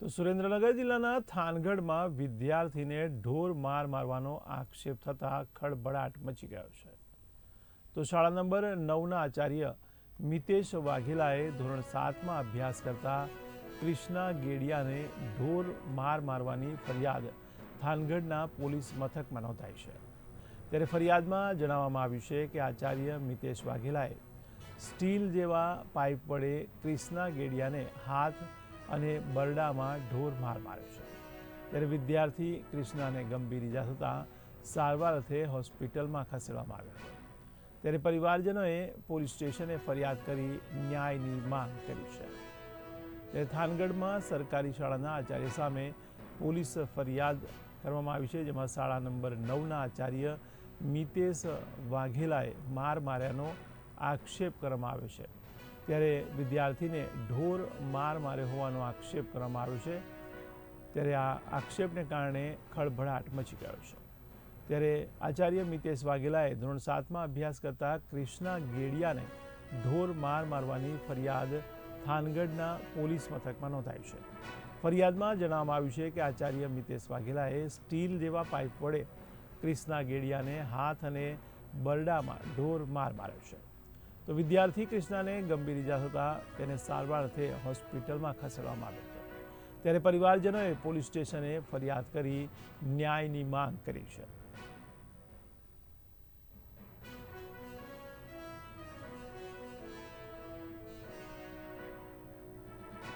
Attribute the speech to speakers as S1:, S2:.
S1: તો સુરેન્દ્રનગર જિલ્લાના થાનગઢમાં વિદ્યાર્થીને ઢોર માર મારવાનો આક્ષેપ થતાં ખળભળાટ મચી ગયો છે. તો શાળા નંબર નવના આચાર્ય મિતેશ વાઘેલાએ ધોરણ સાતમાં અભ્યાસ કરતા ક્રિષ્ના ગેડિયાને ઢોર માર મારવાની ફરિયાદ થાનગઢના પોલીસ મથકમાં નોંધાઈ છે. ત્યારે ફરિયાદમાં જણાવવામાં આવ્યું છે કે આચાર્ય મિતેશ વાઘેલાએ સ્ટીલ જેવા પાઇપ વડે ક્રિષ્ના ગેડિયાને હાથ અને બરડામાં ઢોર માર માર્યો છે. ત્યારે વિદ્યાર્થી કૃષ્ણાને ગંભીર ઇજા થતાં સારવાર અર્થે હોસ્પિટલમાં ખસેડવામાં આવ્યો. હતો ત્યારે પરિવારજનોએ પોલીસ સ્ટેશને ફરિયાદ કરી ન્યાયની માંગ કરી છે. ત્યારે થાનગઢમાં સરકારી શાળાના આચાર્ય સામે પોલીસ ફરિયાદ કરવામાં આવી છે, જેમાં શાળા નંબર નવના આચાર્ય મિતેશ વાઘેલાએ માર માર્યાનો આક્ષેપ કરવામાં આવ્યો છે. ત્યારે વિદ્યાર્થીને ઢોર માર માર્યો હોવાનો આક્ષેપ કરવામાં આવ્યો છે. ત્યારે આ આક્ષેપને કારણે ખળભળાટ મચી ગયો છે. ત્યારે આચાર્ય મિતેશ વાઘેલાએ ધોરણ સાતમાં અભ્યાસ કરતા ક્રિષ્ના ગેડિયાને ઢોર માર મારવાની ફરિયાદ થાનગઢના પોલીસ મથકમાં નોંધાઈ છે. ફરિયાદમાં જણાવવામાં આવ્યું છે કે આચાર્ય મિતેશ વાઘેલાએ સ્ટીલ જેવા પાઇપ વડે ક્રિષ્ના ગેડિયાને હાથ અને બરડામાં ઢોર માર માર્યો છે. તો વિદ્યાર્થી કૃષ્ણાને ગંભીર ઇજા થતાં તેને સારવાર અર્થે હોસ્પિટલમાં ખસેડવામાં આવ્યો હતો. ત્યારે પરિવારજનોએ પોલીસ સ્ટેશને ફરિયાદ કરી ન્યાયની માંગ કરી છે.